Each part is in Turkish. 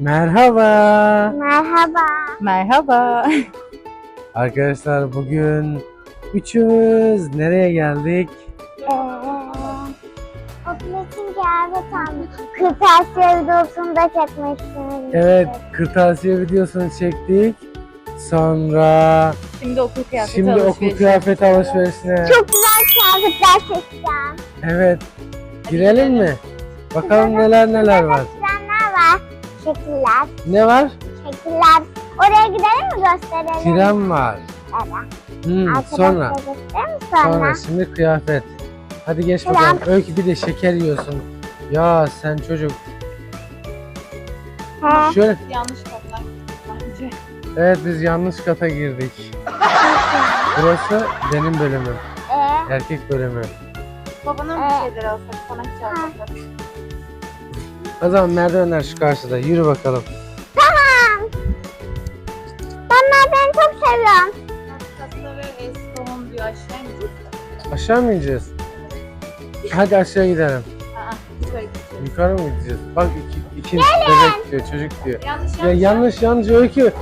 Merhaba. Merhaba. Merhaba. Arkadaşlar bugün üçümüz nereye geldik? Ee, okul için kıyafet almış. Kırtasiye videosunu da çekmişsiniz. Evet, kırtasiye videosunu çektik. Sonra Şimdi okul kıyafeti şimdi okul alışverişi. kıyafet alışverişine. Çok güzel kıyafetler çekeceğim. Evet. Girelim mi? Bakalım neler neler var. Şekiller. Ne var? Şekiller. Oraya gidelim mi gösterelim? Tren var. Evet. Hmm, sonra. sonra. Sonra şimdi kıyafet. Hadi geç Tren. bakalım. Öykü bir de şeker yiyorsun. Ya sen çocuk. He. Şöyle. Yanlış katlar bence. Evet biz yanlış kata girdik. Burası benim bölümüm. Ee, Erkek bölümü. Babana Ee. bir şeyler alsak sana hiç almasak. O zaman merdivenler şu karşıda. Yürü bakalım. tamam. Ben merdiveni çok seviyorum. Ve eskomum diyor aşağı ineceğiz. Aşağı mı ineceğiz? Hadi aşağı gidelim. Aa, gideceğiz. Yukarı mı gideceğiz? Bak iki, ikinci bebek diyor, çocuk diyor. Yanlış Ya yanlış yanlış öykü.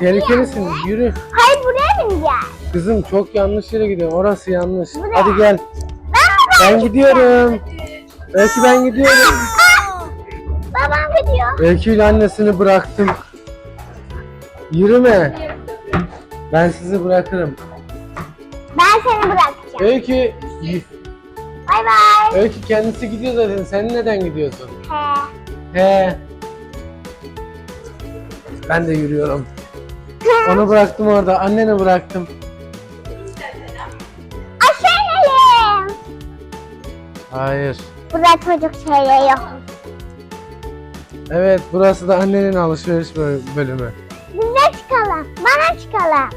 Tehlikelisin. Yürü. Hayır buraya bineceğiz. Kızım çok yanlış yere gidiyorsun. Orası yanlış. Buraya. Hadi gel. Ben gidiyorum. Öykü ben gidiyorum. Öykü ile annesini bıraktım. Yürüme. Ben sizi bırakırım. Ben seni bırakacağım. Öykü, Bay bay. Öykü kendisi gidiyor zaten. Sen neden gidiyorsun? He. He. Ben de yürüyorum. Onu bıraktım orada. Anneni bıraktım. Aşağı inelim. Hayır. Burada çocuk şeyleri yok. Evet burası da annenin alışveriş böl- bölümü. Bize çıkalım. Bana çıkalım.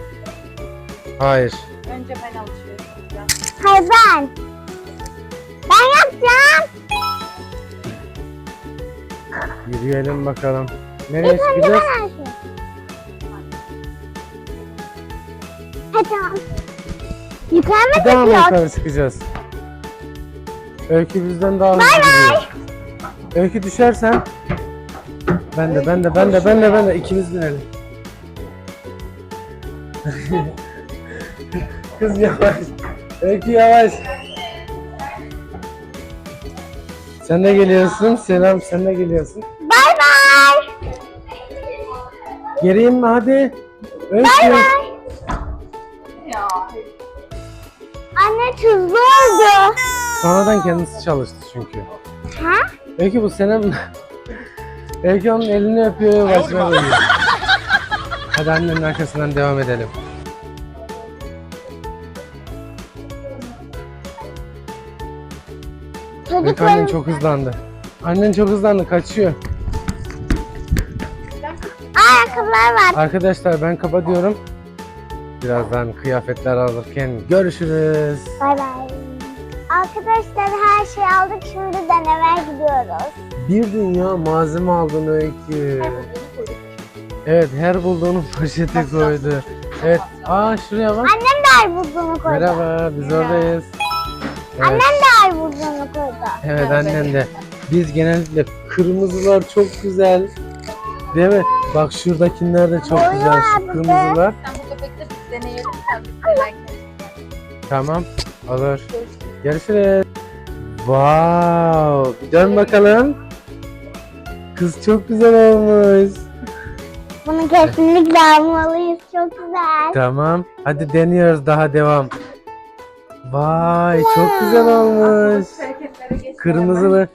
Hayır. Önce ben alışveriş yapacağım. Hayır ben. Ben yapacağım. Yürüyelim bakalım. Nereye İlk önce çıkacağız? ben. Hadi tamam. Yukarı mı Bir daha mı yukarı çıkacağız? Öykü bizden daha hızlı gidiyor. Öykü düşersen ben de ben de ben de ben de ben de ikimiz binelim. Kız yavaş. Öykü yavaş. Sen de geliyorsun. Selam sen de geliyorsun. Bay bay. Geleyim mi hadi? Öykü. Bay bay. Anne tuzlu oldu. Sonradan kendisi çalıştı çünkü. Ha? Öykü bu senin... Öykü onun elini öpüyor ve başına koyuyor. Hadi annenin arkasından devam edelim. Öykü annen Çocukların çok hızlandı. Annen çok hızlandı kaçıyor. ayakkabılar var. Arkadaşlar ben kapatıyorum. Birazdan kıyafetler alırken görüşürüz. Bay bay. Arkadaşlar her şeyi aldık. Şimdi denemeye gidiyoruz. Bir dünya malzeme aldın Öykü. Evet her bulduğunu poşete koydu. Evet. Aa şuraya bak. Annem de arbuduğunu koydu. Merhaba biz oradayız. Evet. Annem de arbuduğunu koydu. Evet annem de. Biz genellikle kırmızılar çok güzel. Değil mi? Bak şuradakiler de çok güzel şu kırmızılar. Sen bu köpekleri biz deneyelim. Sen biz denerken. Tamam. Olur. Görüşürüz. Wow. Bir dön bakalım. Kız çok güzel olmuş. Bunu kesinlikle almalıyız. Çok güzel. Tamam. Hadi deniyoruz daha devam. Vay çok güzel olmuş. Kırmızılı.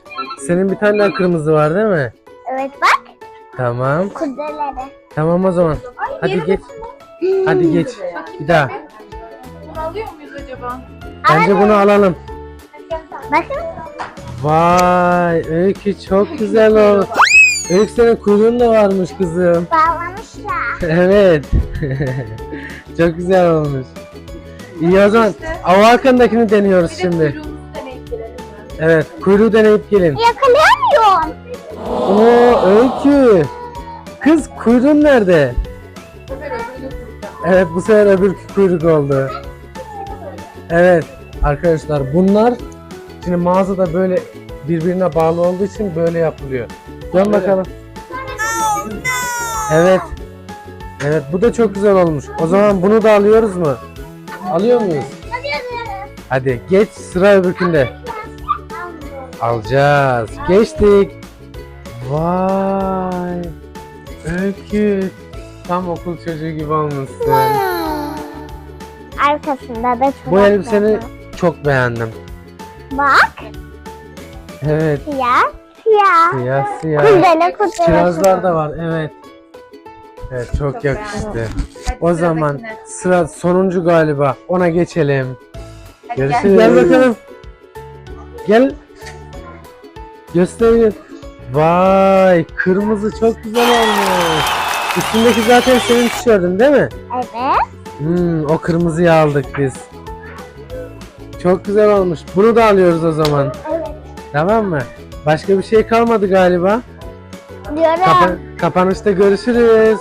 Senin bir tane daha kırmızı var değil mi? Evet bak. Tamam. Kurdeleri. Tamam o zaman. Hadi geç. Hadi geç. Bir daha. Bunu alıyor muyuz acaba? Bence bunu alalım. Bakın. Vay Öykü çok güzel oldu. Öykü senin kuyruğun da varmış kızım. Bağlamışlar. Evet. çok güzel olmuş. İyi o zaman av hakkındakini deniyoruz Bir de şimdi. kuyruğumuzu gelelim? Evet kuyruğu deneyip gelin. Yakalayamıyorum. Oo Öykü. Kız kuyruğun nerede? Bu sefer öbürünü kuracağım. Evet bu sefer öbür kuyruk oldu. Evet arkadaşlar bunlar şimdi mağazada böyle birbirine bağlı olduğu için böyle yapılıyor. Dön bakalım. Evet. Evet bu da çok güzel olmuş. O zaman bunu da alıyoruz mu? Alıyor muyuz? Hadi geç sıra öbürkünde. Alacağız. Geçtik. Vay. Öykü. Tam okul çocuğu gibi olmuşsun. Arkasında da çok Bu elbiseni çok beğendim. Bak Evet. siyah siyah. Siyah siyah. Kurdele kurdele. Kirazlar da var. Evet. Evet çok Çok yakıştı. Hadi O zaman sıra sonuncu galiba. Ona geçelim. Hadi Görüşürüz. gel. Gel bakalım. Gel. Göster. Vay kırmızı çok güzel olmuş. Üstündeki zaten senin tişörtün değil mi? Evet. Hmm, o kırmızıyı aldık biz. Çok güzel olmuş. Bunu da alıyoruz o zaman. Evet. Tamam mı? Başka bir şey kalmadı galiba. Diyorum. Kapa- kapanışta görüşürüz.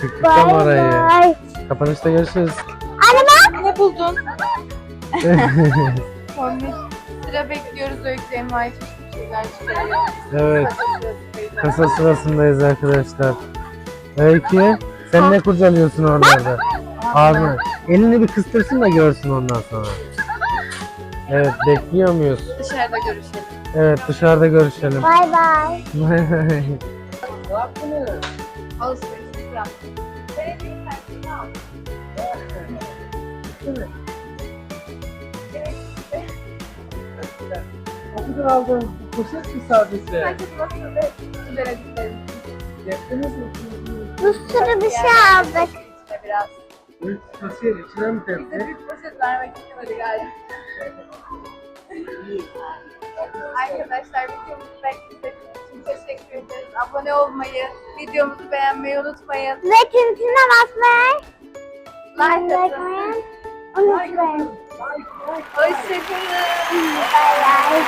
Tıkladım Bay orayı. bay. Kapanışta görüşürüz. Ne buldun? Komik. Sıra bekliyoruz Öykü envai şeyler çıkarıyor. evet. Kasa sırasındayız arkadaşlar. Öykü sen ne kurcalıyorsun oralarda? Ağzını. Elini bir kıstırsın da görsün ondan sonra. Evet bekliyor muyuz? Dışarıda görüşelim. Evet dışarıda görüşelim. Bay bay. Alışveriş yaptık. Belediye kendini aldı. O kadar aldın. Poşet mi sadece? Bence nasıl ve sizlere gidelim. Yaptınız mı? Bir sürü bir şey aldık. Biraz. Poşet içine mi Bize büyük poşet vermek istemedi galiba. Arkadaşlar videomuzu beklediğiniz için teşekkür ederiz. Abone olmayı, videomuzu beğenmeyi unutmayın. Ve tintine basmayı Like atın. unutmayın. Hoşçakalın. Bay bay.